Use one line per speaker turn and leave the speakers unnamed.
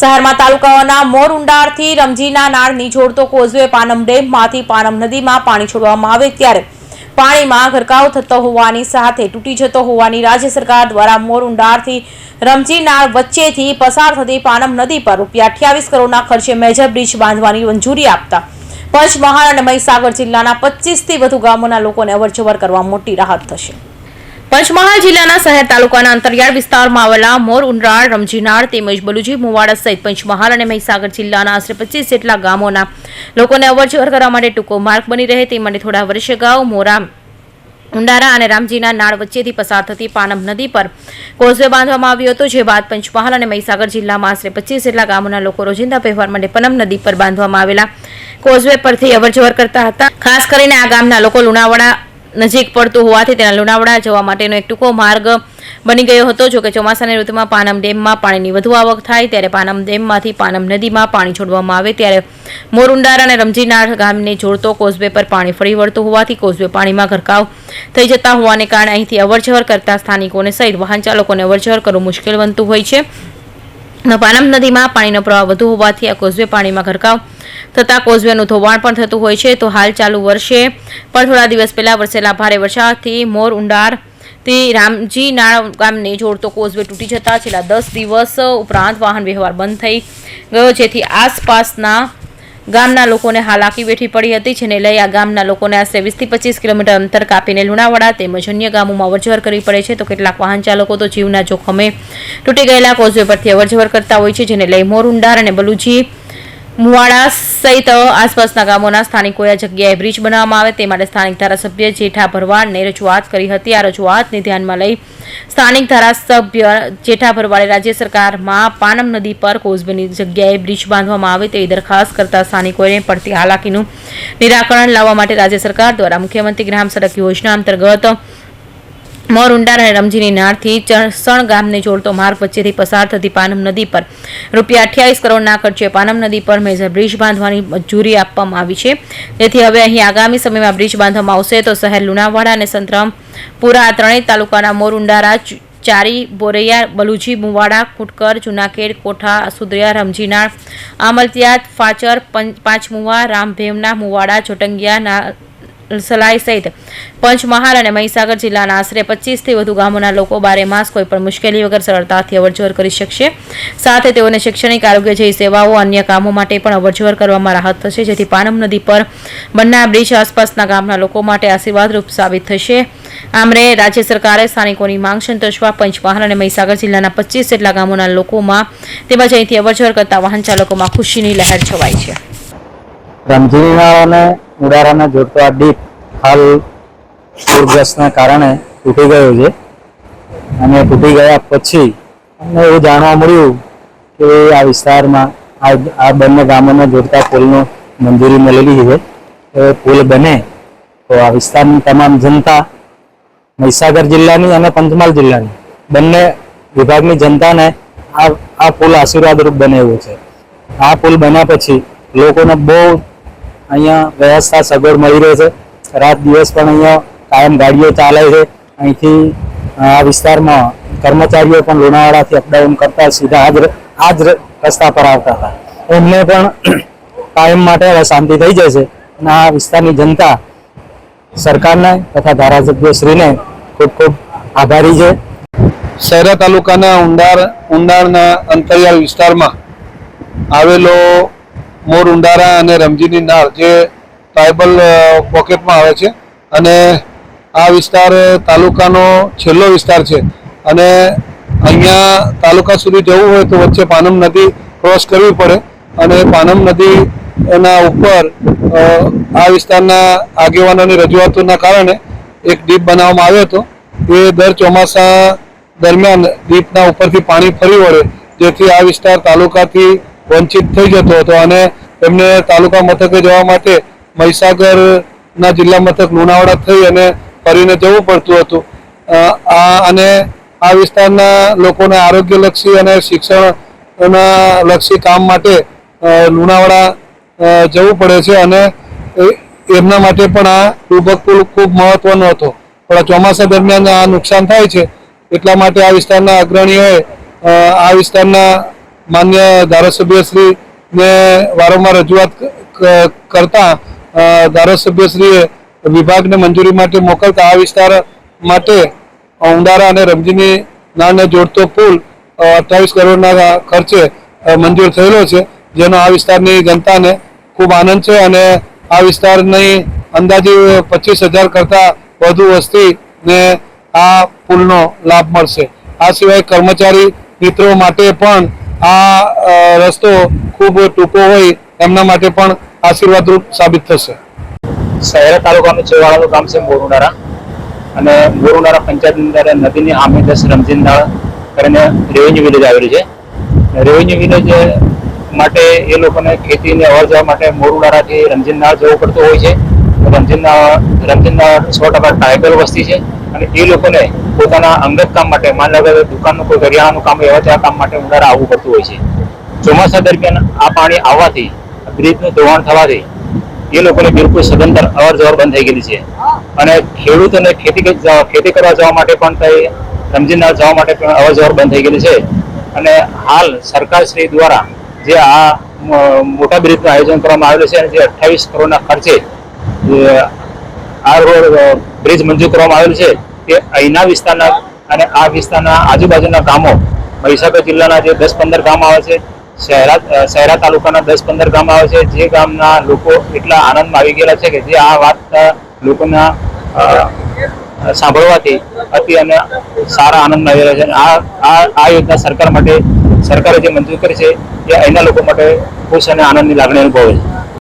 શહેરમાં તાલુકાઓના મોરઉંડાળથી રમજીના નાળની જોડતો કોઝવે પાનમ ડેમમાંથી પાનમ નદીમાં પાણી છોડવામાં આવે ત્યારે પાણીમાં ગરકાવ થતો હોવાની સાથે તૂટી જતો હોવાની રાજ્ય સરકાર દ્વારા મોરઉંડાળથી રમજી નાળ વચ્ચેથી પસાર થતી પાનમ નદી પર રૂપિયા અઠ્યાવીસ કરોડના ખર્ચે મેજર બ્રિજ બાંધવાની મંજૂરી આપતા પંચમહાલ અને મહીસાગર જિલ્લાના પચીસથી વધુ ગામોના લોકોને અવરજવર કરવા મોટી રાહત થશે. પંચમહાલ જિલ્લાના શહેર તાલુકાના અંતરિયાળ વિસ્તારમાં આવેલા મોર ઉનરાળ રમજીનાળ તેમજ બલુજી મુવાડા સહિત પંચમહાલ અને મહીસાગર જિલ્લાના આશરે પચીસ જેટલા ગામોના લોકોને અવરજવર કરવા માટે ટૂંકો માર્ગ બની રહે તે માટે થોડા વર્ષ અગાઉ મોરા ઉંડારા અને રામજીના નાળ વચ્ચેથી પસાર થતી પાનમ નદી પર કોઝવે બાંધવામાં આવ્યો હતો, જે બાદ પંચમહાલ અને મહીસાગર જિલ્લામાં આશરે પચીસ જેટલા ગામોના લોકો રોજિંદા વ્યવહાર માટે પનમ નદી પર બાંધવામાં આવેલા કોઝવે પરથી અવરજવર કરતા હતા. ખાસ કરીને આ ગામના લોકો લુણાવાડા નજીક પડતું હોવાથી તેના લુણાવડા જવા માટેનો એક ટૂંકો માર્ગ બની ગયો હતો. જો કે ચોમાસાની ઋતુમાં પાનમ ડેમમાં પાણીની વધુ આવક થાય ત્યારે પાનમ ડેમમાંથી પાનમ નદીમાં પાણી છોડવામાં આવે ત્યારે મોરુંડાર અને રમજીનાર ગામને જોડતો કોઝવે પર પાણી ફરી વળતું હોવાથી કોઝવે પાણીમાં ગરકાવ થઈ જતા હોવાને કારણે અહીંથી અવરજવર કરતા સ્થાનિકોને સહિત વાહન ચાલકોને અવરજવર કરવું મુશ્કેલ બનતું હોય છે. પાનમ નદીમાં પાણીનો પ્રવાહ વધુ હોવાથી આ કોઝવે પાણીમાં ગરકાવ થતાં કોઝવેનું ધોવાણ પણ થતું હોય છે. તો હાલ ચાલુ વર્ષે પણ થોડા દિવસ પહેલા વરસેલા ભારે વરસાદથી મોર ઉંડારથી રામજી નાળ ગામને જોડતો કોઝવે તૂટી જતા છેલ્લા દસ દિવસ ઉપરાંત વાહન વ્યવહાર બંધ થઈ ગયો, જેથી આસપાસના ગામના લોકોને હાલાકી વેઠી પડી હતી, જેને લઈ આ ગામના લોકોને આશરે વીસથી પચીસ કિલોમીટર અંતર કાપીને લુણાવાડા તેમજ અન્ય ગામોમાં અવરજવર કરવી પડે છે. તો કેટલાક વાહન ચાલકો તો જીવના જોખમે તૂટી ગયેલા કોઝવે પરથી અવરજવર કરતા હોય છે, જેને લઈ મોરુંડાર અને બલુજી મુવાડા સહિત આસપાસના ગામોના સ્થાનિકોએ જગ્યાએ બ્રિજ બનાવવામાં આવે તે માટે સ્થાનિક ધારાસભ્ય જેઠા ભરવાડને રજૂઆત કરી હતી. આ રજૂઆતને ધ્યાનમાં લઈ સ્થાનિક ધારાસભ્ય જેઠા ભરવાડે રાજ્ય સરકારમાં પાનમ નદી પર કોઝબેની જગ્યાએ બ્રિજ બાંધવામાં આવે તેવી દરખાસ્ત કરતા સ્થાનિકોને પડતી હાલાકીનું નિરાકરણ લાવવા માટે રાજ્ય સરકાર દ્વારા મુખ્યમંત્રી ગ્રામ સડક યોજના અંતર્ગત મોર ઉંડાર અને રમજીની નાળથી ચણસણ ગામને જોડતો માર્ગ વચ્ચેથી પસાર થતી પાનમ નદી પર રૂપિયા અઠ્યાવીસ કરોડના ખર્ચે પાનમ નદી પર મેજર બ્રિજ બાંધવાની મંજૂરી આપવામાં આવી છે. તેથી હવે અહીં આગામી સમયમાં બ્રિજ બાંધવામાં આવશે તો શહેર લુણાવાડા અને સંતરામપુરા આ ત્રણેય તાલુકાના મોર ઉંડારા ચારી બોરૈયા, બલુજી, મુવાડા, કુટકર, જુનાખેડ, કોઠા સુદ્રિયા રમજીનાળ આમલતિયાત ફાચર પંચ- પાંચમુવા રામભેવના મુવાડા, ચોટંગિયા, ના સલાઈ સહિત પંચમહાલ અને મહીસાગર જિલ્લાના આશરે પચીસથી વધુ ગામોના લોકો બારે માસ કોઈ પણ મુશ્કેલી વગર સરળતાથી અવરજવર કરી શકશે. સાથે તેઓને શૈક્ષણિક આરોગ્ય જેવી સેવાઓ, અન્ય કામો માટે પણ અવરજવર કરવામાં રાહત થશે, જેથી પાનમ નદી પર બંને બ્રિજ આસપાસના ગામના લોકો માટે આશીર્વાદરૂપ સાબિત થશે. આમરે રાજ્ય સરકારે સ્થાનિકોની માંગ સંતોષવા પંચમહાલ અને મહીસાગર જિલ્લાના પચીસ જેટલા ગામોના લોકોમાં તેમજ અહીંથી અવરજવર કરતા વાહન ચાલકોમાં ખુશીની લહેર છવાઈ છે.
રમઝીણી અને ઉડારાને જોડતો આ ડીપ હાલ પૂરગ્રસ્તના કારણે તૂટી ગયો છે. અને તૂટી ગયા પછી અમને એવું જાણવા મળ્યું કે આ વિસ્તારમાં આ આ બંને ગામોને જોડતા પુલનું મંજૂરી મળેલી છે. એ પુલ બને તો આ વિસ્તારની તમામ જનતા મહીસાગર જિલ્લાની અને પંચમહાલ જિલ્લાની બંને વિભાગની જનતાને આ આ પુલ આશીર્વાદરૂપ બને એવું છે. આ પુલ બન્યા પછી લોકોને બહુ અહીંયા વ્યવસ્થા સગવડ મળી રહે છે. રાત દિવસ પણ અહીંયા કાયમ ગાડીઓ ચાલે છે. અહીંથી આ વિસ્તારમાં કર્મચારીઓ પણ લોનાવાડાથી અપડાઉન કરતા સીધા આજ જ ર- આ જ ર- રસ્તા પર આવતા હતા. એમને પણ કાયમ માટે હવે શાંતિ થઈ જશે અને આ વિસ્તારની જનતા સરકારને તથા ધારાસભ્યશ્રીને ખૂબ ખૂબ આભારી છે.
શહેરા તાલુકાના ઉંડાર ઉંડાળના અંતરિયાળ વિસ્તારમાં આવેલો મોર ઉંડારા અને રમજીની નાળ જે ટ્રાઇબલ પોકેટમાં આવે છે અને આ વિસ્તાર તાલુકાનો છેલ્લો વિસ્તાર છે. અને અહીંયા તાલુકા સુધી જવું હોય તો વચ્ચે પાનમ નદી ક્રોસ કરવી પડે અને પાનમ નદી એના ઉપર આ વિસ્તારના આગેવાનોની રજૂઆતોના કારણે એક ડીપ બનાવવામાં આવ્યો હતો. એ દર ચોમાસા દરમિયાન દીપના ઉપરથી પાણી ફરી વળે, જેથી આ વિસ્તાર તાલુકાથી વંચિત થઈ જતો હતો અને એમને તાલુકા મથકે જવા માટે મહીસાગરના જિલ્લા મથક લુણાવાડા થઈ અને ફરીને જવું પડતું હતું. આ અને આ વિસ્તારના લોકોને આરોગ્યલક્ષી અને શિક્ષણના લક્ષી કામ માટે લુણાવાડા જવું પડે છે અને એમના માટે પણ આ ડૂબક પુલ ખૂબ મહત્વનો હતો. પણ ચોમાસા દરમિયાન આ નુકસાન થાય છે એટલા માટે આ વિસ્તારના અગ્રણીઓએ આ વિસ્તારના માન્ય ધારાસભ્યશ્રીને વારંવાર રજૂઆત કરતા ધારાસભ્યશ્રીએ વિભાગને મંજૂરી માટે મોકલતા આ વિસ્તાર માટે ઉંડારા અને રમજીની નાને જોડતો પુલ અઠ્ઠાવીસ કરોડના ખર્ચે મંજૂર થયેલો છે, જેનો આ વિસ્તારની જનતાને ખૂબ આનંદ છે અને આ વિસ્તારની અંદાજે પચીસ હજાર કરતાં વધુ વસ્તીને આ પુલનો લાભ મળશે. આ સિવાય કર્મચારી મિત્રો માટે પણ આ રસ્તો ખૂબ ટૂંકો હોય એમના માટે પણ આશીર્વાદરૂપ સાબિત થશે.
શહેરા તાલુકાનું છેવાડાનું ગામ છે મોરુનારા. અને મોરુનારા પંચાયતની અંદર નદીની સામે દસ નાળ કરીને રેવન્યુ વિલેજ આવેલું છે. રેવન્યુ વિલેજ માટે એ લોકોને ખેતીને અવર જવા માટે મોરુનારાથી રમજીનદાળ જવું પડતું હોય છે. રમજીનદાળ રમજીનદાળ સો ટકા ટ્રાઇબલ વસ્તી છે. અને એ લોકોને પોતાના અંગત કામ માટે, માન લો દુકાનનું કોઈ કરિયાણાનું કામ એવા તેવા કામ માટે ઉનાળા આવવું પડતું હોય છે. ચોમાસા દરમિયાન આ પાણી આવવાથી બ્રિજનું ધોવાણ થવાથી, એ લોકોને બિલકુલ સદંતર અવર જવર બંધ થઈ ગયેલી છે. અને ખેડૂતોને ખેતી ખેતી કરવા જવા માટે પણ કંઈ રમજીનદાર જવા માટે પણ અવર જવર બંધ થઈ ગયેલી છે. અને હાલ સરકારશ્રી દ્વારા જે આ મોટા બ્રિજનું આયોજન કરવામાં આવેલું છે અને જે અઠ્ઠાવીસ કરોડના ખર્ચે આ બ્રિજ મંજૂર કરવામાં આવેલું છે. તે અહીંના વિસ્તારના અને આ વિસ્તારના આજુબાજુના ગામો, મહીસાગર જિલ્લાના જે દસ પંદર ગામ આવે છે, શહેરા શહેરા તાલુકાના દસ પંદર ગામ આવે છે, જે ગામના લોકો એટલા આનંદમાં આવી ગયેલા છે કે જે આ વાત લોકોના સાંભળવાથી અતિ અને સારા આનંદમાં આવી રહ્યા છે. આ આ આ યોજના સરકાર માટે, સરકારે જે મંજૂર કરી છે, એ અહીંના લોકો માટે ખુશ અને આનંદની લાગણી અનુભવે છે.